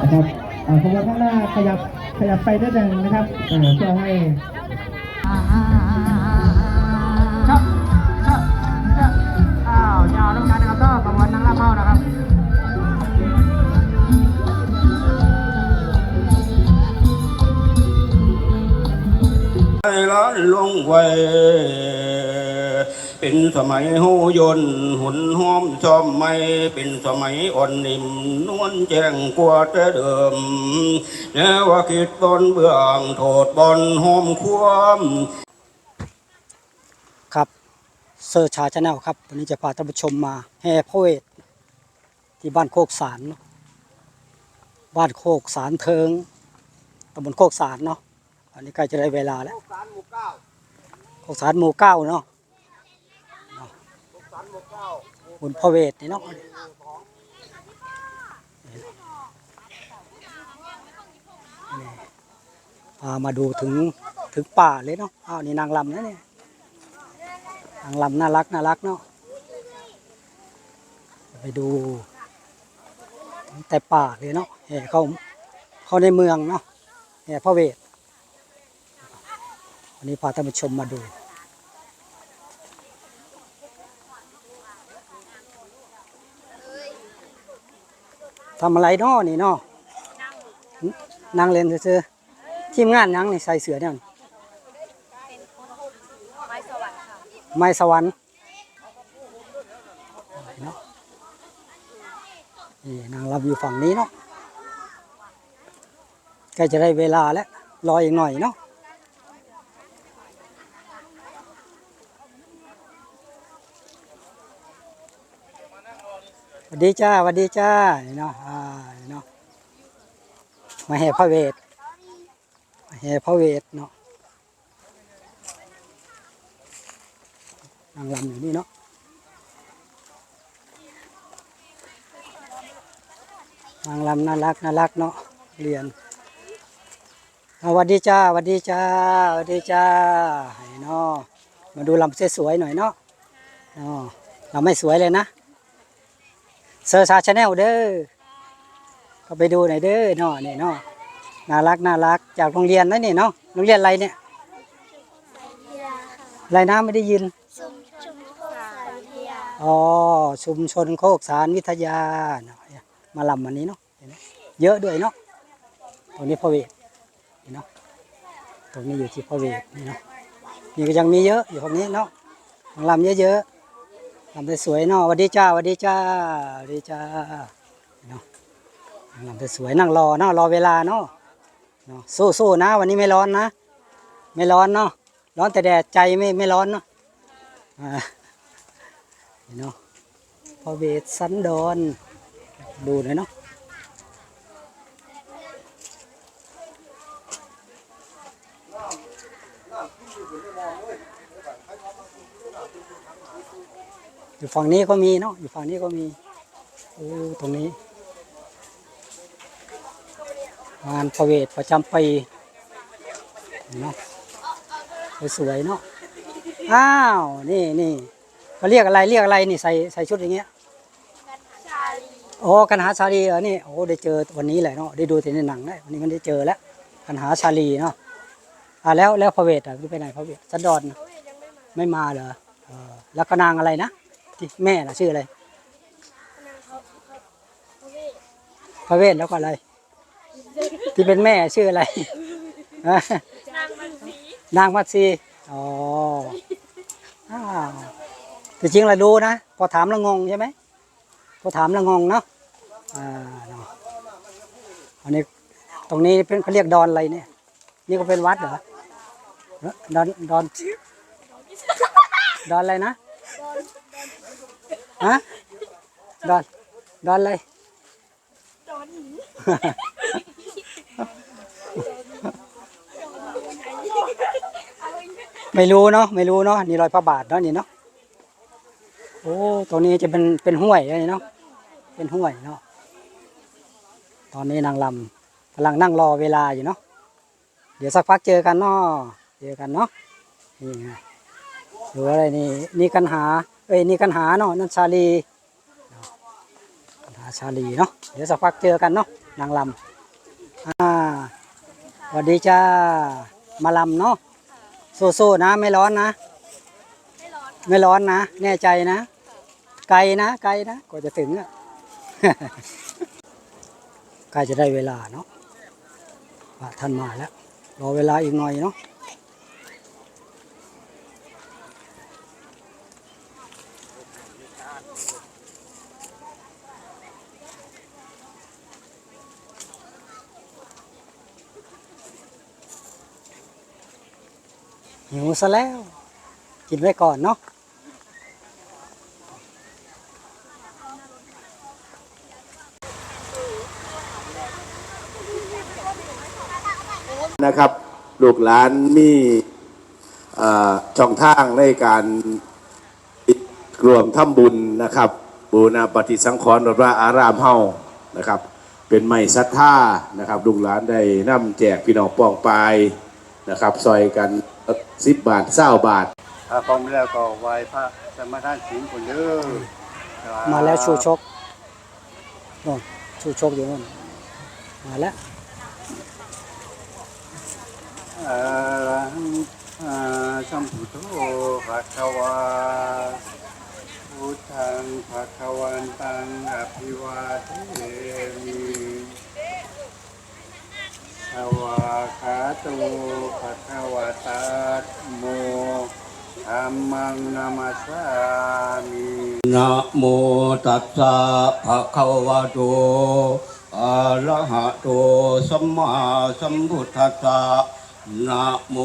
นะครับอ่าขบวนข้างหน้าขยับขยับไปนิดหนึงนะครับอ่าเพื่อให้ชับชับชับอ้าวยาวแล้วกันนะครับก็กระบวนนางรำเมานะครับไอ้ล้านลงไว้ เป็นสมัยหูยนหุ่นหอมชอมไม่เป็นสมัยอ่อนนิ่มนวลแจ้งกว่าแต่เดิมแนวว่าคิดบนเบื้องโทษบนหอมควมครับเซอร์ชาชาแนลครับ วันนี้จะพาท่านผู้ชมมาแห่พระเวทที่บ้านโคกสารบ้านโคกสารเทิงตำบลโคกสารเนาะอันนี้ใกล้จะได้เวลาแล้วโคกสารหมู่เก้าเนาเนาะ บุญพระเวทนี่เนาะพามาดูถึงถึงป่าเลยเนาะอ้าวนี่นางลำนะเนี่ยนางลำน่ารักน่ารักเนาะไปดู แต่ป่าเลยเนาะแห่เขาเขาในเมืองเนาะแห่พระเวทวันนี้พาท่านผู้ชมมาดู ทำอะไรนาะนี่นาะหึนั่งเล่นซื่อทีมงานยังนี่ใส่เสือเนี่ยไม้สวรรค์ค่ะไม้สวรรค์เนาะนี่นางรำอยู่ฝั่งนี้เนาะใกล้จะได้เวลาแล้วรออีกหน่อยเนาะ สวัสดีจ้าสวัสดีจ้าเนาะอ่าเนาะมาแห่พระเวทมาแห่พระเวทเนาะนางรำอยู่นี่เนาะนางรำน่ารักน่ารักเนาะเรียนสวัสดีจ้าสวัสดีจ้าสวัสดีจ้าเนาะมาดูลำสวยๆหน่อยเนาะเนาะเราไม่สวยเลยนะ เซอร์ชาชาแนลเด้อก็ไปดูหน่อยเด้อเนาะนี่เนาะน่ารักน่ารักจากโรงเรียนนะนี่เนาะโรงเรียนอะไรเนี่ยอะไรนะไม่ได้ยินอ๋อชุมชนโคกสารวิทยาเนาะมาลำวันนี้เนาะเยอะด้วยเนาะตรงนี้พระเวทเห็นเนาะตรงนี้อยู่ที่พระเวทนี่เนาะนี่ก็ยังมีเยอะอยู่ตรงนี้เนาะลำเยอะๆ ทำสวยเนาะวัสดีจ้าวัสดีจ้าวัสดีจ้าเนาะทำสวยนั่งรอเนาะรอเวลาเนาะเนาะสู้ๆนะ วันนี้ไม่ร้อนนะ ไม่ร้อนเนาะร้อนแต่แดดใจไม่ไม่ร้อนเนาะอ่าเนาะพอเวทสันดอนดูหน่อยเนาะ อยู่ฝั่งนี้ก็มีเนาะอยู่ฝั่งนี้ก็มีโอ้ตรงนี้งานพระเวทประจำปีเนาะสวยๆเนาะอ้าวนี่นี่เขาเรียกอะไรเรียกอะไรนี่ใส่ใส่ชุดอย่างเงี้ยโอ้กันหาชาลีเออนี่โอ้ได้เจอวันนี้แหละเนาะได้ดูแต่ในหนังได้วันนี้มันได้เจอแล้วกันหาชาลีเนาะอ่าแล้วแล้วพระเวทอะไปไหนพระเวทสันดอนไม่มาเหรอเออแล้วก็นางอะไรนะ ที่แม่น่ะชื่ออะไรพระเวทแล้วก็อะไร ที่เป็นแม่ชื่ออะไร นางมันสีนางมัตซีอ๋ออ้าวแต่จริงเรารู้นะ พอถามล้วงงใช่ไหม พอถามล้วงงเนาะอ่าเนาะอันนี้ตรงนี้เป็นเขาเรียกดอนอะไรเนี่ย นี่ก็เป็นวัดเหรอ ดอน ดอน ดอนอะไรนะ ฮะดอนดอนอะไรดอนหินไม่รู้เนาะไม่รู้เนาะนี่รอยพระบาทเนาะนี่เนาะโอ้ตรงนี้จะเป็นเป็นห้วยอะไรเนาะเป็นห้วยเนาะตอนนี้นางลำกำลังนั่งรอเวลาอยู่เนาะเดี๋ยวสักพักเจอกันเนาะเจอกันเนาะนี่ไงดูอะไรนี่นี่กันหา เอ้ยนี่กันหาเนาะนั่นชาลีกันหาชาลีเนาะเดี๋ยวสักพักเจอกันเนาะนางลำอ่าสวัสดีจ้ามาลำเนาะสู้ๆนะ ไม่ร้อนนะ ไม่ร้อนนะ แน่ใจนะ ไกลนะ ไกลนะกว่าจะถึงอะใกล้จะได้เวลาเนาะท่านมาแล้ว รอเวลาอีกหน่อยเนาะ หิวซะแล้ว กินไว้ก่อนเนาะนะครับ ลูกหลานมีช่องทางในการ รวมทำบุญนะครับบูรณปฏิสังขรณ์วัดว่าอารามเฮานะครับ เป็นไม้ศรัทธานะครับลูกหลานได้นำแจกพี่น้องป้องปายนะครับซอยกันสิบบาทเศร้าบาทถ้าพร้อมแล้วก็ไหว้พระสมทานศีลคนเด้อครับมาแล้วชูชกโน่นชูชกอยู่นู่นมาแล้วอะระหังอ่าสัมพุทโธภะคะวา พุทธังภะคะวันตังอภิวาเทมิสวากขาโตภะคะวะตาโมธัมมังนามัสสามินะโมตัสสะภะคะวะโตอะระหะโตสัมมาสัมพุทธัสสะนะโม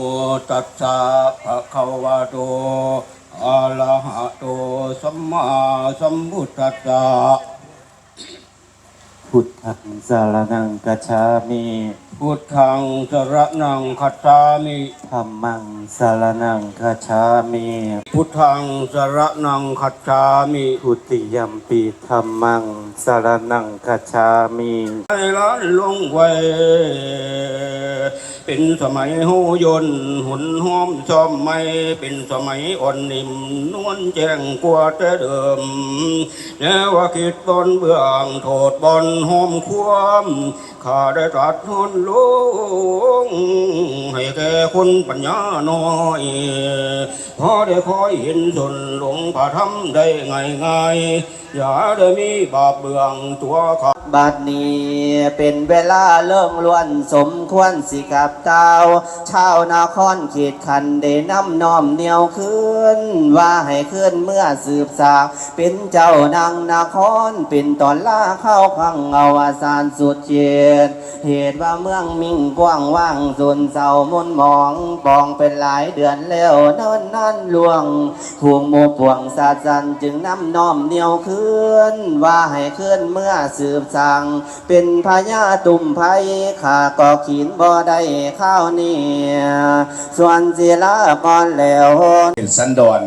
ตัสสะภะคะวะโต อะระหะโตสัมมาสัมพุทธัสสะพุทธังสารนังกัจฉามิพุทธังสรนังคัจฉามิ ธัมมังสารนังกัจฉามิพุทธังสรณังคัจฉามิทุติยัมปีธัมมังสารนังกัจฉามิไอ้ล้านลงไว้เป็นสมัยหูยนต์หุนหอมชอมไม่เป็นสมัยอ่อนนิ่มนวลแจ้งกว่าแต่เดิมแนวว่าคิดบนเบื้องโทษบนหอมความ ข้าได้ตรัสทนลงให้แก่คนปัญญาน้อยพอได้คอยเห็นสนหลงพระธรรมได้ง่ายง่ายๆ อย่าได้มีบาปเบืองตัวข้าบัดนี้เป็นเวลาเริ่มล้วนสมควรสิกับเจ้าชาวนาครเขตคันได้นำน้อมเหนียวขึ้น ว่าให้ขึ้นเมื่อสืบสาเป็นเจ้านางนาครเป็นตอนล่าเข้าขังเอาอาสารสุดเจียดเหตุว่าเมืองมิ่งกว้างว่างส่วนเศร้ามุนมองปองเป็นหลายเดือนแล้วเนิ่นนั่นลวงทวงโมปวงสาจันจึงนำน้อมเหนียวขึ้นว่าให้ขึ้นเมื่อสืบสั่ง เป็นพญาตุ่มไผ่ขาก็ขีนบ่ได้ข้าวเนี่ยส่วนศิลาก่อนแล้วเป็นสันดอน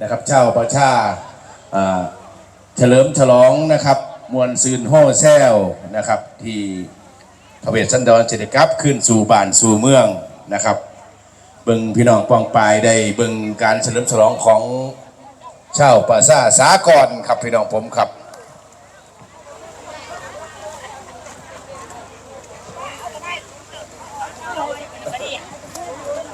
นะครับเจ้าประชาเฉลิมฉลองนะครับมวลซืนโฮ่แซวนะครับ ที่พระเวทสันดอนเจริกลับขึ้นสู่บ้านสู่เมืองนะครับ เบิงพี่น้องปองปายได้เบิงการเฉลิมฉลองของ เช่าวประชาสากรครับพี่น้องผมครับ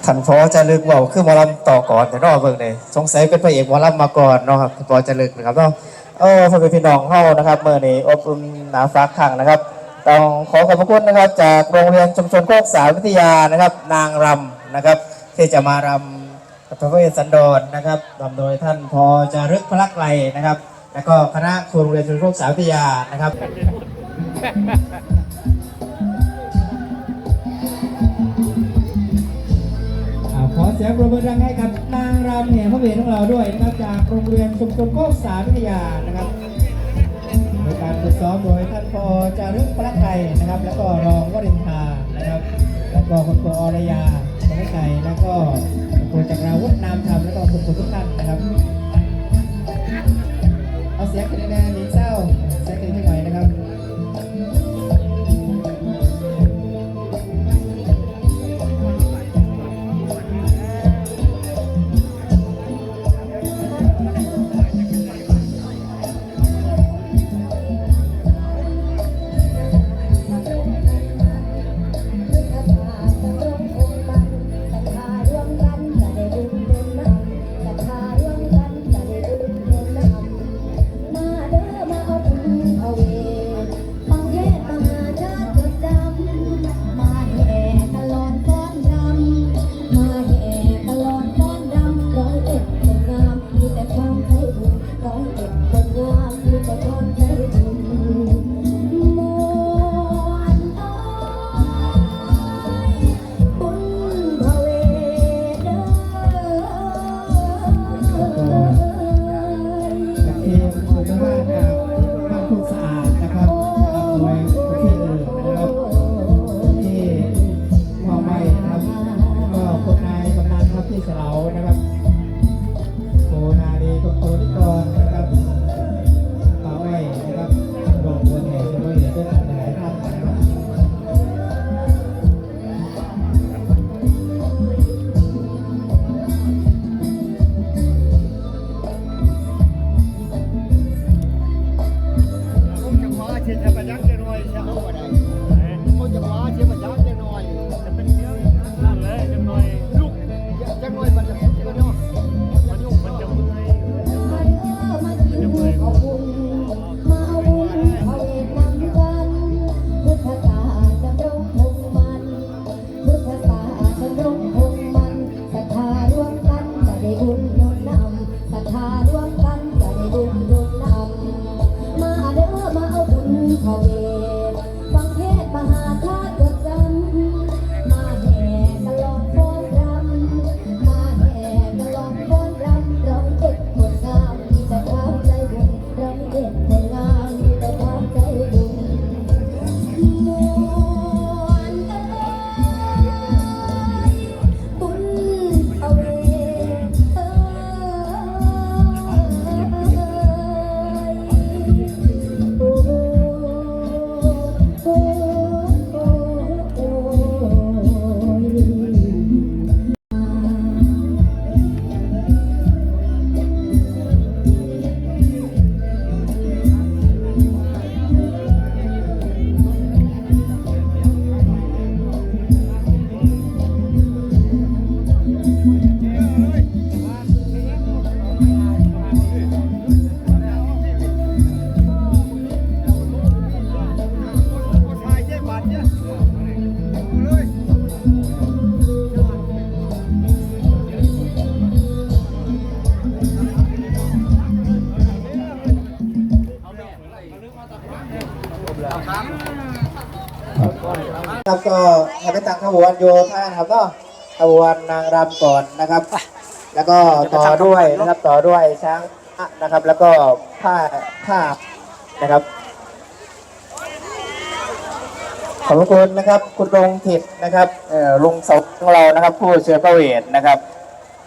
ขันพอจะลึกเว่าคือมอลำต่อก่อนแต่รอบเบิ่งเลยสงสัยเป็นพระเอกมอลำมาก่อนเนาะครับพอจะลึกนะครับเนาะเออพ่อแม่พี่น้องเฮานะครับเมื่อนี้อบอุ่นหนาฟักขังนะครับต้องขอขอบพระคุณนะครับ จากโรงเรียนชุมชนโคกสารวิทยานะครับ นางรำนะครับ ที่จะมารำ พระเวสสันดรนะครับนำโดยท่านพอจารึกพลักไกลนะครับ แล้วก็คณะครูโรงเรียนชุนโคกสาวิทยานะครับอ่าขอเสียงปรบมือดังให้กับนางรำแห่พระเวทของเราด้วยนะครับจากโรงเรียนชุมชนโคกสาวิทยานะครับโดยการฝึกซ้อมโดยท่านพอจารึกพระไทยนะครับ แล้วก็รองวรินทานะครับ แล้วก็คุณครูอรยาพระไทยแล้วก็ โดยจากราวุฒินามธรรมแล้วก็คุณครูทุกท่านนะครับ เอาเสียงกันแน่ๆหนีเจ้าเสียง ขบวนโยธาครับก็ขบวนนางรำก่อนนะครับ แล้วก็ต่อด้วยนะครับต่อด้วยช้างนะครับ แล้วก็ผ้าผ้านะครับขอบพระคุณนะครับ คุณรงถิดนะครับเอ่อลุงเสาของเรานะครับผู้เชื้อพระเวทนะครับ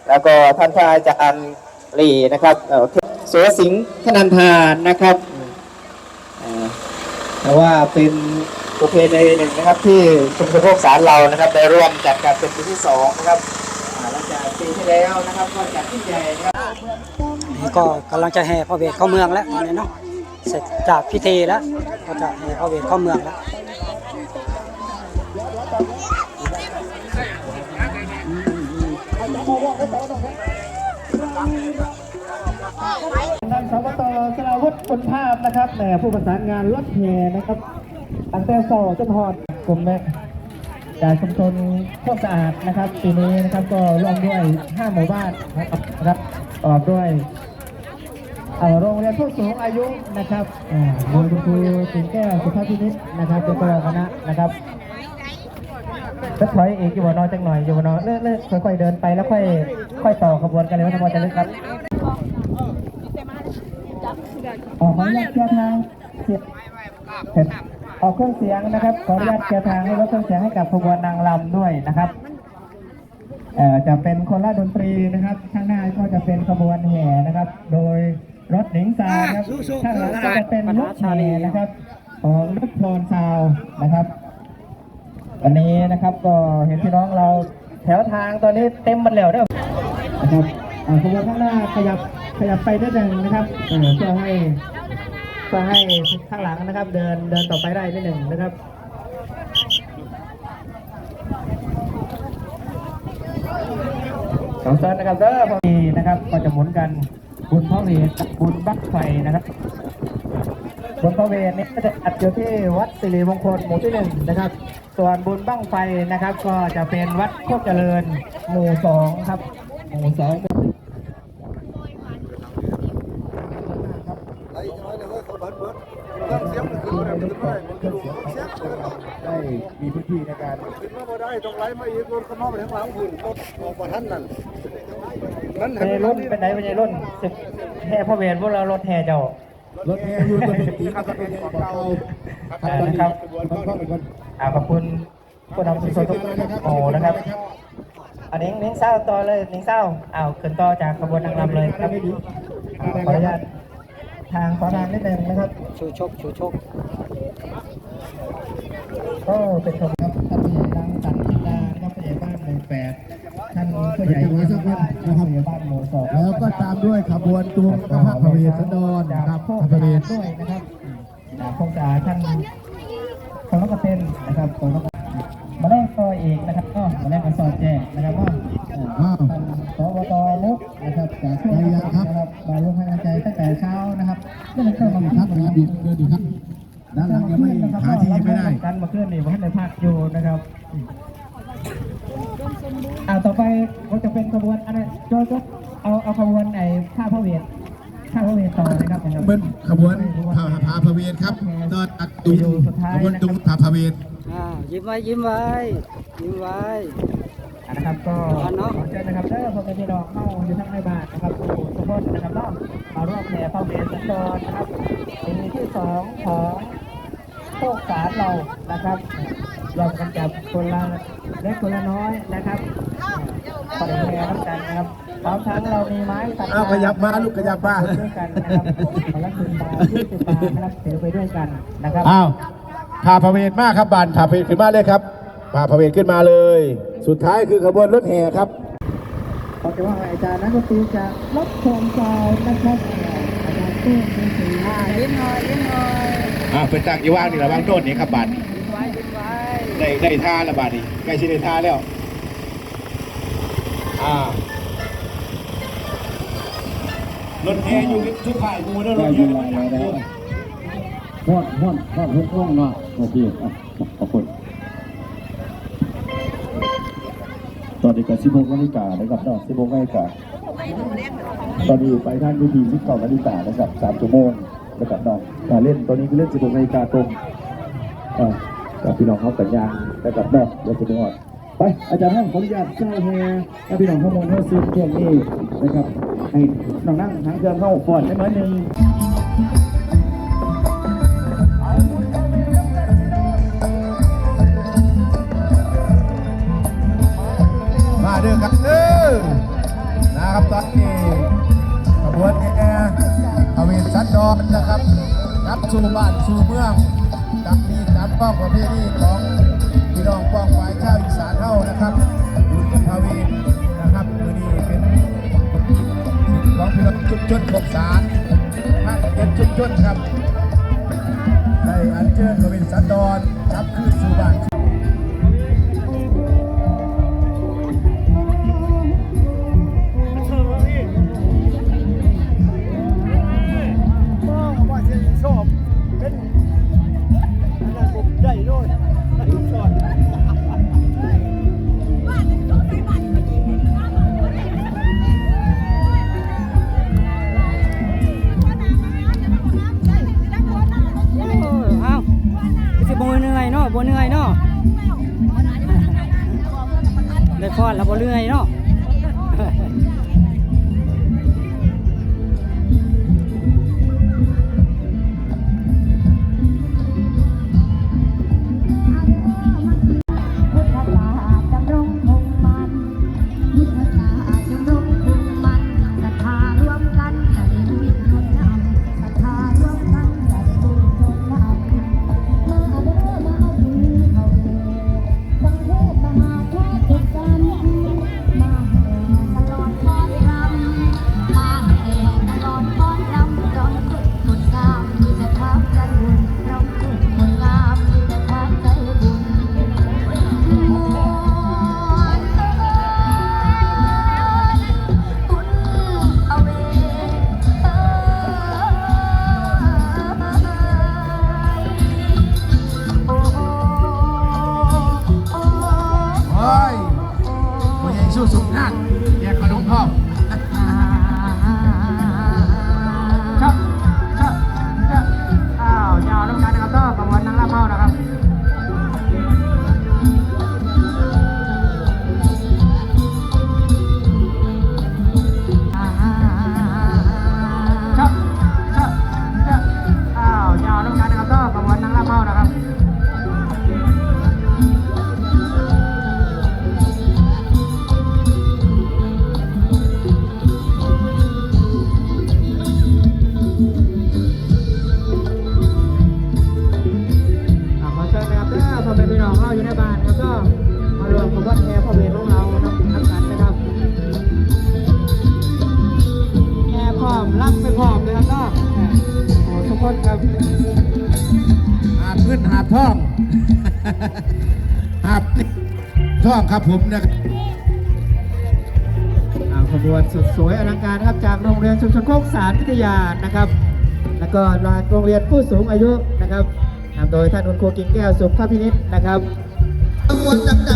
แล้วก็ท่านพระอาจารย์หลีนะครับเอ่อสุรสิงห์ธนันทานนะครับเอ่อแต่ว่าเป็น ประเพณีหนึ่งนะครับที่ชุมชนโภคสารเรานะครับได้ร่วมจัดการเป็นปีที่สองนะครับอ่าหลังจากปีที่แล้วนะครับก็จัดที่ใหญ่นะครับนี่ก็กำลังจะแห่พระเวทเข้าเมืองแล้วตอนนี้เนาะเสร็จจากพิธีแล้วก็จะแห่พระเวทเข้าเมืองแล้วท่านสบตสราวุฒิคุณภาพนะครับแหมผู้ประสานงานรถแห่นะครับ ตั้งแต่โซ่จนหอดกลุ่มแม่จากชุมชนพวกสะอาดนะครับปีนี้นะครับก็ร่วมด้วย 5 หมู่บ้านนะครับนะครับประกอบด้วยเอ่อโรงเรียนผู้สูงอายุนะครับอ่าโดยคุณครูสิงแก้วสุภาพพินิจนะครับเป็นตัวคณะนะครับจะถอยอีกอยู่บนนอจังหน่อยอยู่บนนอเลื่อนเลื่อนค่อยๆเดินไปแล้วค่อยค่อยต่อขบวนกันเลยว่าทั้งหมดจะลึกครับออกขออนุญาตเคลียร์ทางเสียเสร็จ ออกเครื่องเสียงนะครับ ขออนุญาตเคลียร์ทางให้รถเครื่องเสียงให้กับขบวนนางรำด้วยนะครับเอ่อจะเป็นคนละดนตรีนะครับ ข้างหน้าก็จะเป็นขบวนแห่นะครับ โดยรถหนิงซาวครับข้างหลังก็จะเป็นรถแห่นะครับของรถโพนซาวนะครับวันนี้นะครับก็เห็นพี่น้องเราแถวทางตอนนี้เต็มหมดแล้วเด้อนะครับอ่าขบวนข้างหน้าขยับขยับไปนิดหนึ่งนะครับเอ่อเพื่อให้ เพื่อให้ข้างหลังนะครับ เดินเดินต่อไปได้นิดหนึ่งนะครับสองเซนนะครับเด้อพอดีนะครับก็จะหมุนกันบุญพระเวทบุญบักไฟนะครับบุญพระเวทนี่ก็จะอัดอยู่ที่วัดสิริมงคลหมู่ที่หนึ่งนะครับ ส่วนบุญบั้งไฟนะครับ ก็จะเป็นวัดโคกเจริญหมู่สองครับหมู่สอง ได้มีพื้นที่ในการขึ้นมาบ่ได้ต้องไหลมาอีกรถก็มาไปทางหลังคุณรถออกมาทันนั่นนั่นไปรุ่นเป็นไหนเป็นไงรุ่นสิบแห่พ่อเวรพวกเรารถแห่เจ้ารถแอร์อยู่กับดนตรีกับเป็นของเก่าครับมันก็เป็นคนอ่าขอบคุณผู้นำชุมชนทุกโอ้นะครับอันนี้นิ้งเศร้าต่อเลยนิ้งเศร้าอ้าวขึ้นต่อจากขบวนนางรำเลยครับขออนุญาต ทางขอทางนิดนึงนะครับ ชูชกชูชกก็เป็นชมครับท่านผู้ใหญ่ดังสันติดานะครับผู้ใหญ่บ้านหมู่แปดท่านผู้ใหญ่บ้านนะครับผู้ใหญ่บ้านหมู่สองแล้วก็ตามด้วยขบวนตูมกระพะพระเวทสันดรจากนะครับพวกพระเวทด้วยนะครับจากพวกสาท่านของนักเต้นนะครับของนักมาแรกก็เอกนะครับก็มาแรกก็สอดแจ้งนะครับว่า ไว้ยิ้มไว้ยิ้มไว้อ่านะครับก็อ่าเนาะขอเชิญนะครับเด้อพ่อแม่พี่น้องเข้าอยู่ทั้งในบ้านนะครับทุกคนนะครับเนาะมาร่วมแห่พระเวทสันดรนะครับปีที่สองของโคกสารเรานะครับรวมกันจับคนละเล็กคนละน้อยนะครับปล่อยแพร่น้ำกันนะครับพร้อมทั้งเรามีไม้ตัดอ้าวขยับมาลูกขยับมาด้วยกันนะครับคนละสิบบาทยี่สิบบาทนะครับถือไปด้วยกันนะครับอ้าว พาพระเวทมากครับบานพาพระเวทขึ้นมาเลยครับพาพระเวทขึ้นมาเลย สุดท้ายคือขบวนรถแห่ครับขอจะว่าอาจารย์นักดนตรีจะลดความใจนะครับอาจารย์ตู้มีสีอ่าลิ้นหน่อยลิ้นหน่อยอ่าเป็นตักอีว่างนี่ระวังโดนนี่ครับบานนี่ลิ้นไว้ลิ้นไว้ได้ได้ท่าและบาดนี่ใกล้ชิได้ท่าแล้วอ่ารถแห่อยู่ทุกฝ่ายกูเด้อรถแห่มันดังอยู่ ฮอดฮอดฮอดฮอดห้องเนาะโอเคอะขอบคุณตอนนี้ก็16นาฬิกานะครับเนาะ16นาฬิกาตอนนี้ไปทางยูที19นาฬิกานะครับ3ชั่วโมงนะครับเนาะการเล่นตอนนี้คือเล่น16นาฬิกาตรงอ่ากับพี่น้องเขาสัญญาณนะครับเนาะเดี๋ยวจะไปหอดไปอาจารย์ห้องขออนุญาตเจ้าแฮและพี่น้องข้อมูลให้ซื้อช่วงนี้นะครับให้น้องนั่งทางเครื่องเข้าก่อนได้ไหมหนึ่ง อนนะครับรับสู่บ้านสู่เมืองกับมีการป้องประเพณีของพี่น้องป้องฝ่ายชาวอีสานเฮานะครับบุญพาวทนะครับมือนี้เป็นของพี่น้องชุมชนขบสารภาคเจ็ดชุมชนครับได้อัญเชิญพระเวสสันดรกลับคืนสู่บ้าน พอแล้วบ่เรื่อยเนาะ ครับผมนะครับขบวนสุดสวยอลังการครับจากโรงเรียนชุมชนโคกสารพิทยานะครับ แล้วก็โรงเรียนผู้สูงอายุนะครับนำโดยท่านคุณครูกิ่งแก้วสุภาพินิษนะครับขบวนดัง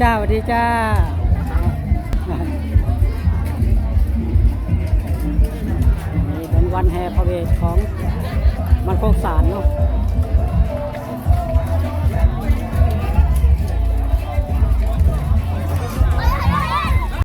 จ้าสวัสดีจ้าเป็นวันแห่พระเวทของมันโคกสารเนาะ